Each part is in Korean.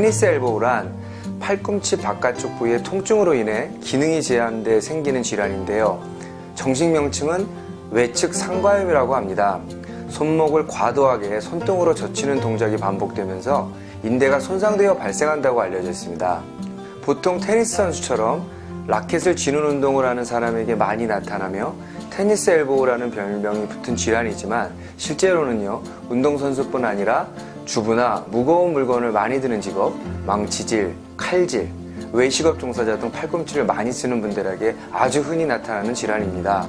테니스 엘보우란 팔꿈치 바깥쪽 부위의 통증으로 인해 기능이 제한돼 생기는 질환인데요. 정식 명칭은 외측 상과염이라고 합니다. 손목을 과도하게 손등으로 젖히는 동작이 반복되면서 인대가 손상되어 발생한다고 알려져 있습니다. 보통 테니스 선수처럼 라켓을 쥐는 운동을 하는 사람에게 많이 나타나며 테니스 엘보우라는 별명이 붙은 질환이지만 실제로는요 운동선수뿐 아니라 주부나 무거운 물건을 많이 드는 직업, 망치질, 칼질, 외식업 종사자 등 팔꿈치를 많이 쓰는 분들에게 아주 흔히 나타나는 질환입니다.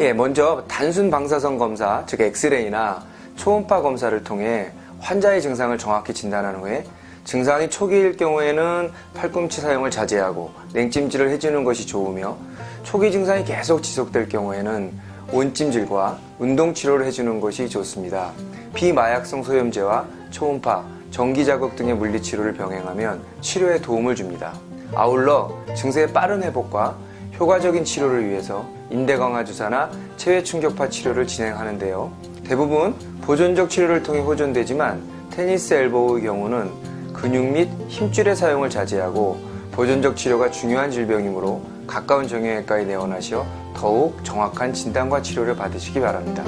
예, 먼저 단순 방사선 검사, 즉 엑스레이나 초음파 검사를 통해 환자의 증상을 정확히 진단한 후에 증상이 초기일 경우에는 팔꿈치 사용을 자제하고 냉찜질을 해주는 것이 좋으며 초기 증상이 계속 지속될 경우에는 온찜질과 운동 치료를 해주는 것이 좋습니다. 비마약성 소염제와 초음파, 전기 자극 등의 물리 치료를 병행하면 치료에 도움을 줍니다. 아울러 증세의 빠른 회복과 효과적인 치료를 위해서 인대 강화 주사나 체외 충격파 치료를 진행하는데요. 대부분 보존적 치료를 통해 호전되지만 테니스 엘보우의 경우는 근육 및 힘줄의 사용을 자제하고 보존적 치료가 중요한 질병이므로 가까운 정형외과에 내원하셔 더욱 정확한 진단과 치료를 받으시기 바랍니다.